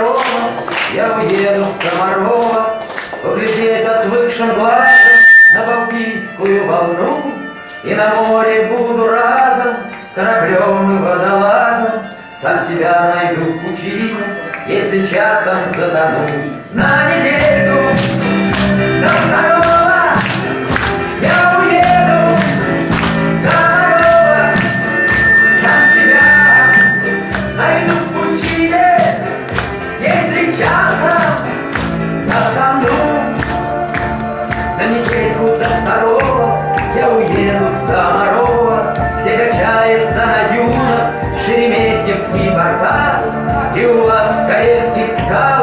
Комарова, я уеду в Комарова, Поглядеть отвыкшим глазом на Балтийскую волну, И на море буду разом, кораблем и водолазом, Сам себя найду в пучине, если часом затону. На недельку свій баркас, і у вас карельських скал.